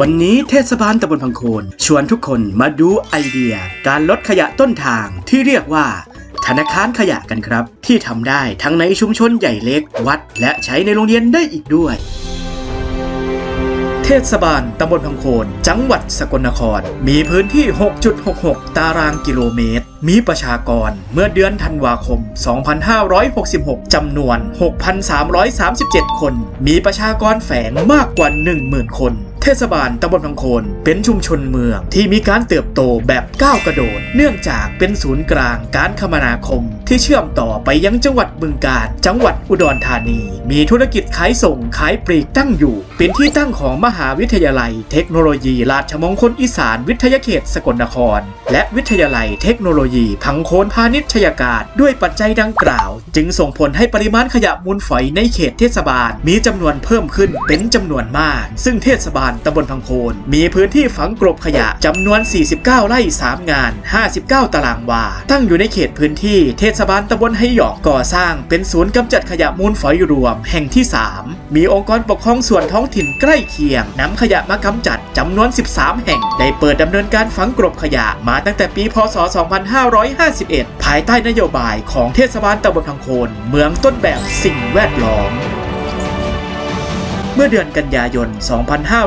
วันนี้เทศบาลตำบลพังโคนชวนทุกคนมาดูไอเดีย การลดขยะต้นทางที่เรียกว่า ธนาคารขยะกันครับ ที่ทำได้ทั้งในชุมชนใหญ่เล็กวัด และใช้ในโรงเรียนได้อีกด้วย เทศบาลตำบลพังโคน จังหวัดสกลนคร มีพื้นที่ 6.66 ตารางกิโลเมตร มีประชากรเมื่อเดือนธันวาคม 2566 จำนวน 6,337 คน มีประชากรแฝงมากกว่า 10,000 คน เทศบาลตำบลพังโคน เป็นชุมชนเมืองที่มีการเติบโตแบบก้าวกระโดด เนื่องจากเป็นศูนย์กลางการคมนาคม ที่เชื่อมต่อไปยังจังหวัดบึงกาฬจังหวัดอุดรธานี มีธุรกิจขายส่งขายปลีกตั้งอยู่ เป็นที่ตั้งของมหาวิทยาลัย เทคโนโลยี ราชมงคลอีสานวิทยาเขตสกลนคร และวิทยาลัยเทคโนโลยีพังโคนพาณิชยการด้วยปัจจัยดังกล่าว จึงส่งผลให้ปริมาณขยะมูลฝอยในเขตเทศบาล มีจำนวนเพิ่มขึ้นเป็นจำนวนมาก ซึ่งเทศบาลตำบลพังโคน มีพื้นที่ฝังกลบขยะจำนวน 49 ไร่ 3 งาน 59 ตารางวา ตั้งอยู่ในเขตพื้นที่เทศบาลตำบลไหหยอกก่อสร้างเป็นศูนย์กำจัดขยะมูลฝอยรวม แห่งที่ 3 มีองค์กรปกครองส่วนท้องถิ่นใกล้เคียงนำขยะมากำจัดจำนวน 13 แห่ง ได้เปิดดำเนินการฝังกลบขยะมาตั้งแต่ปี พศ 2551 ภายใต้นโยบายของเทศบาลตำบลพังโคน เมืองต้นแบบสิ่งแวดล้อม เมื่อเดือนกันยายน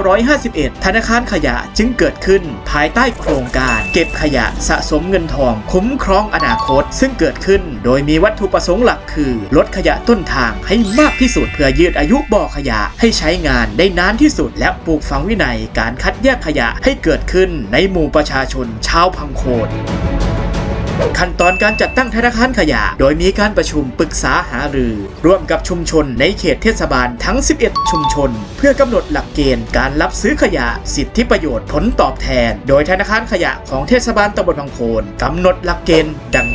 2551 ธนาคารขยะจึงเกิดขึ้นภายใต้โครงการ เก็บขยะสะสมเงินทอง คุ้มครองอนาคต ซึ่งเกิดขึ้นโดยมีวัตถุประสงค์หลักคือ ลดขยะต้นทางให้มากที่สุดเพื่อยืดอายุบ่อขยะให้ใช้งานได้นานที่สุด และปลูกฝังวินัยการคัดแยกขยะให้เกิดขึ้นในหมู่ประชาชนชาวพังโคน ขั้นตอนการจัดตั้งธนาคารขยะ โดยมีการประชุมปรึกษาหารือ ร่วมกับชุมชนในเขตเทศบาลทั้ง 11 ชุมชน เพื่อกำหนดหลักเกณฑ์การรับซื้อขยะ สิทธิประโยชน์ผลตอบแทน โดยธนาคารขยะของเทศบาลตำบลบางโคนกำหนดหลักเกณฑ์ดังนี้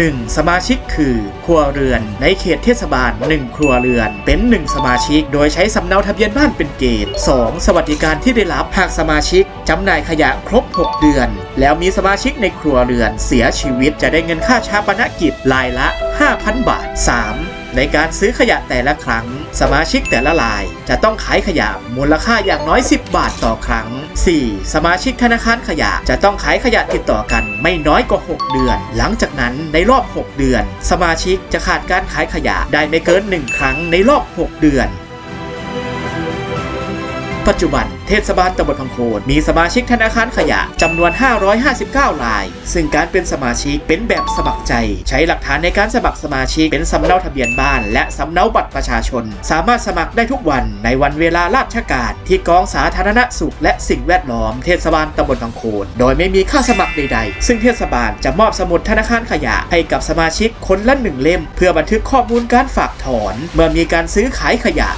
1. สมาชิกคือ ครัวเรือน ในเขตเทศบาล 1 ครัวเรือน เป็น 1 สมาชิก โดยใช้สำเนาทะเบียนบ้านเป็นเกณฑ์ 2. สวัสดิการที่ได้รับหากสมาชิกจำหน่ายขยะครบ 6 เดือน แล้วมีสมาชิกในครัวเรือนเสียชีวิตจะได้เงินค่าชาปนกิจรายละ 5,000 บาท 3. ในการซื้อขยะแต่ละครั้ง สมาชิกแต่ละราย จะต้องขายขยะมูลค่าอย่างน้อย 10 บาทต่อครั้ง 4. สมาชิกธนาคารขยะจะต้องขายขยะติดต่อกันไม่น้อยกว่า 6 เดือน หลังจากนั้นในรอบ 6 เดือน สมาชิกจะขาดการขายขยะได้ไม่เกิน 1 ครั้งในรอบ 6 เดือน ปัจจุบันเทศบาลตำบลพังโคนมีสมาชิกธนาคารขยะจำนวน 559ราย ซึ่งการเป็นสมาชิกเป็นแบบสมัครใจ ใช้หลักฐานในการสมัครสมาชิกเป็นสำเนาทะเบียนบ้าน และสำเนาบัตรประชาชน สามารถสมัครได้ทุกวันในวันเวลาราชการที่กองสาธารณสุข และสิ่งแวดล้อมเทศบาลตำบลพังโคนโดยไม่มีค่าสมัครใดๆ ซึ่งเทศบาลจะมอบสมุดธนาคารขยะให้กับสมาชิกคนละหนึ่งเล่ม เพื่อบันทึกข้อมูลการฝากถอน เมื่อมีการซื้อขายขยะ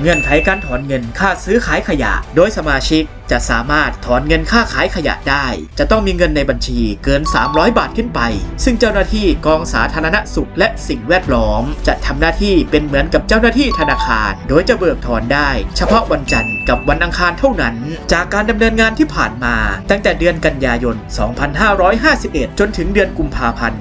เงื่อนไขการถอนเงินค่าซื้อขายขยะ โดยสมาชิก จะสามารถถอนเงินค่าขายขยะได้ จะต้องมีเงินในบัญชีเกิน 300 บาทขึ้นไป ซึ่งเจ้าหน้าที่กองสาธารณสุขและสิ่งแวดล้อม จะทำหน้าที่เป็นเหมือนกับเจ้าหน้าที่ธนาคาร โดยจะเบิกถอนได้ เฉพาะวันจันทร์กับวันอังคารเท่านั้น จากการดำเนินงานที่ผ่านมา ตั้งแต่เดือนกันยายน 2551 จนถึงเดือนกุมภาพันธ์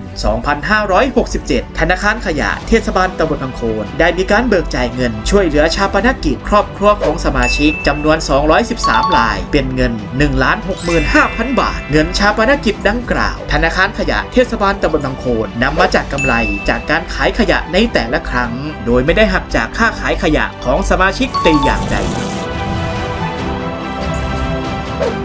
2567 ธนาคารขยะเทศบาลตำบลพังโคนได้มีการเบิกจ่ายเงินช่วยเหลือชาปนกิจครอบครัวของสมาชิกจำนวน 213รายเป็นเงิน 1,65,000 บาท เงินชาปนกิจดังกล่าว ธนาคารขยะเทศบาลตำบลบางโคนนำมาจากกำไรจากการขายขยะในแต่ละครั้ง โดยไม่ได้หักจากค่าขายขยะของสมาชิกแต่อย่างใด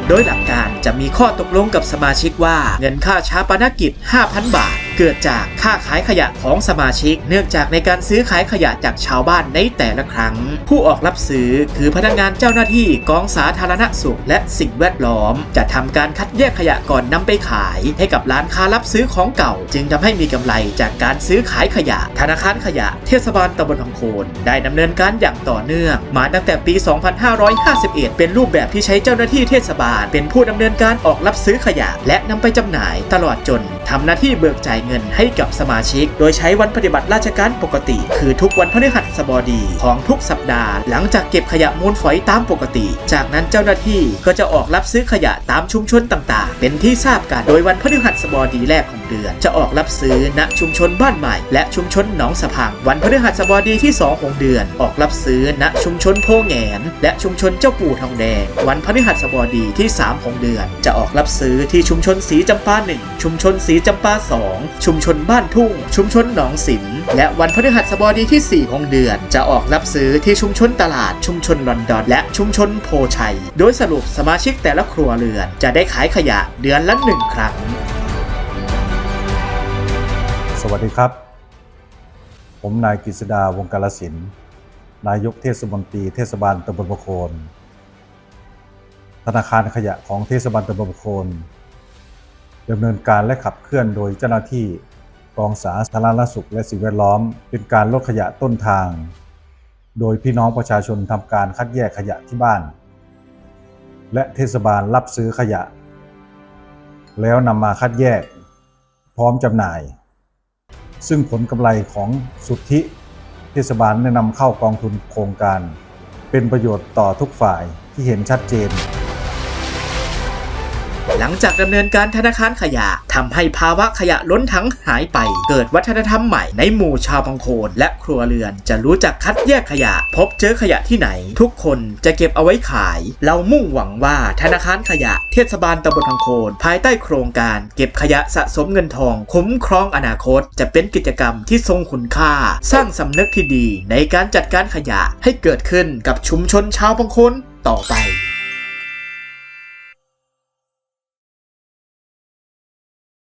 โดยหลักการจะมีข้อตกลงกับสมาชิกว่าเงินค่าชาปนกิจ 5,000 บาท เกิดจากค่าขายขยะของสมาชิก เนื่องจากในการซื้อขายขยะจากชาวบ้านในแต่ละครั้ง ผู้ออกรับซื้อคือพนักงานเจ้าหน้าที่กองสาธารณสุข และสิ่งแวดล้อม จะทำการคัดแยกขยะก่อนนำไปขายให้กับร้านค้ารับซื้อของเก่า จึงทำให้มีกำไรจากการซื้อขายขยะ ธนาคารขยะเทศบาลตำบลพังโคนได้ดำเนินการอย่างต่อเนื่อง มาตั้งแต่ปี 2551 เป็นรูปแบบที่ใช้เจ้าหน้าที่เทศบาล เป็นผู้ดำเนินการออกรับซื้อขยะ และนำไปจำหน่ายตลอดจนทำหน้าที่เบิกจ่ายเงินให้กับสมาชิก โดยใช้วันปฏิบัติราชการปกติ คือทุกวันพฤหัสบดีของทุกสัปดาห์ หลังจากเก็บขยะมูลฝอยตามปกติ จากนั้นเจ้าหน้าที่ก็จะออกรับซื้อขยะตามชุมชนต่าง ๆ เป็นที่ทราบกันโดยวันพฤหัสบดีแรกของเดือน จะออกรับซื้อณชุมชนบ้านใหม่ และชุมชนหนองสะพัง วันพฤหัสบดีที่ 2 ของเดือน ออกรับซื้อณชุมชนโพแงน และชุมชนเจ้าปู่ทองแดง วันพฤหัสบดีที่ 3 ของเดือน จะออกรับซื้อที่ชุมชนสีจำปา1ชุมชนสีจำปา 2 ชุมชนบ้านทุ่ง ชุมชนหนองสินและวันพฤหัสบดีที่ 4 ของเดือน จะออกรับซื้อที่ชุมชนตลาด ชุมชนลอนดอนและชุมชนโพชัย โดยสรุปสมาชิกแต่ละครัวเรือน จะได้ขายขยะเดือนละหนึ่งครั้ง สวัสดีครับ ผมนายกฤษดาวงกาลสิน นายกเทศมนตรีเทศบาลตำบลประโคน ธนาคารขยะของเทศบาลตำบลประโคนดำเนินการและขับเคลื่อนโดยเจ้าหน้าที่กองสาธารณสุขและสิ่งแวดล้อม เป็นการลดขยะต้นทาง โดยพี่น้องประชาชนทำการคัดแยกขยะที่บ้าน และเทศบาลรับซื้อขยะ แล้วนำมาคัดแยก พร้อมจำหน่าย ซึ่งผลกำไรของสุทธิเทศบาลได้นำเข้ากองทุนโครงการ เป็นประโยชน์ต่อทุกฝ่ายที่เห็นชัดเจน หลังจากดำเนินการธนาคารขยะทำให้ภาวะขยะล้นถังหายไป เกิดวัฒนธรรมใหม่ในหมู่ชาวพังโคนและครัวเรือนจะรู้จักคัดแยกขยะ พบเจอขยะที่ไหน ทุกคนจะเก็บเอาไว้ขาย เรามุ่งหวังว่าธนาคารขยะเทศบาลตำบลพังโคนภายใต้โครงการเก็บขยะสะสมเงินทอง คุ้มครองอนาคต จะเป็นกิจกรรมที่ทรงคุณค่า สร้างสำนึกที่ดีในการจัดการขยะให้เกิดขึ้นกับชุมชนชาวพังโคนต่อไป